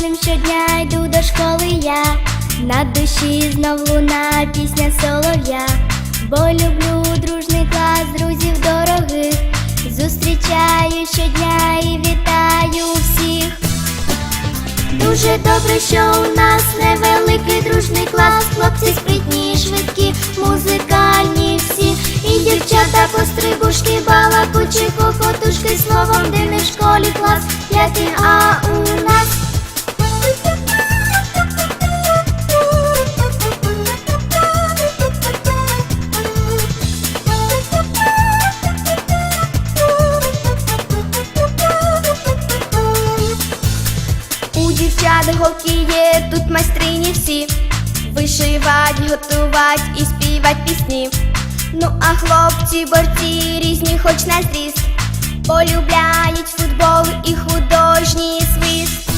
Ранком щодня йду до школи я, на душі знов луна, пісня солов'я, бо люблю дружний клас друзів дорогих, зустрічаю щодня і вітаю всіх. Дуже добре, що у нас невеликий дружний клас, хлопці спритні, швидкі, музикальні всі, і дівчата пострибушки, балакучі, хохотушки, словом, де не в школі клас, тут майстрині всі. Вишивать, готувать і співать пісні. Ну а хлопці борці різні, хоч на зріст. Полюбляють футбол і художній свист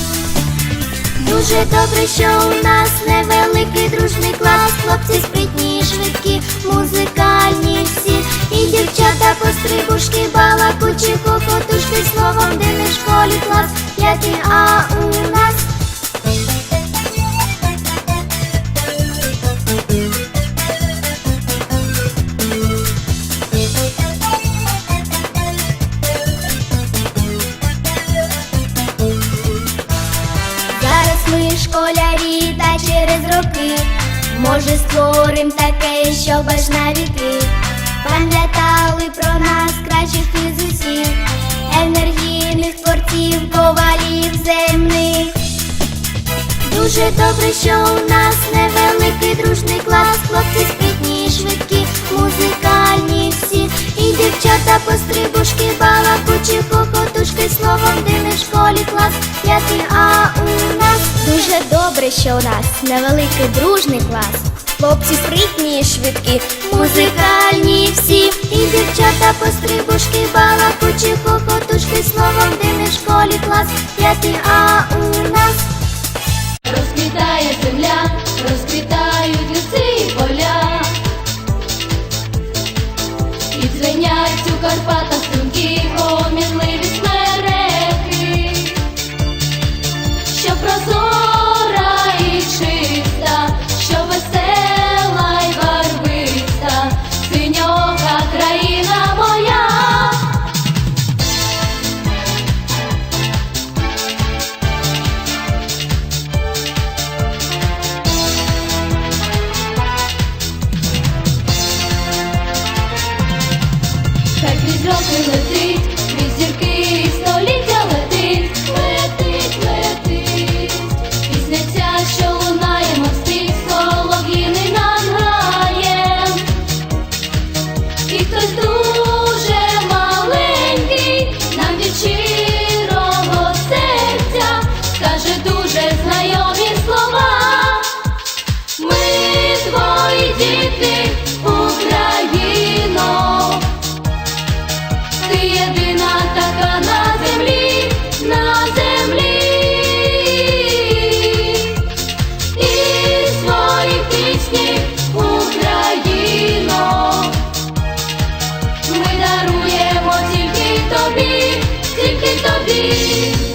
Дуже добре, що у нас невеликий дружний клас. Хлопці спритні, швидкі, музикальні всі. І дівчата пострибушки, балакучі, хохотушки Словом, де не школі клас. П'ятий, а у Може створим таке, щоб аж на віки Пам'ятали про нас кращих із усіх. Енергійних творців, ковалів земних. Дуже добре, що у нас невеликий дружний клас. Хлопці спритні, швидкі, музикальні всі. І дівчата пострибушки, балакучі, хохотушки Словом, де не в школі клас. П'ятий, а у нас Дуже добре, що у нас невеликий дружний клас. Хлопці спритні, і швидкі, музикальні всі. І дівчата пострибушки, балакучі, хохотушки Словом, де не школі клас п'ятий, а у нас роки летить крізь зірки. You.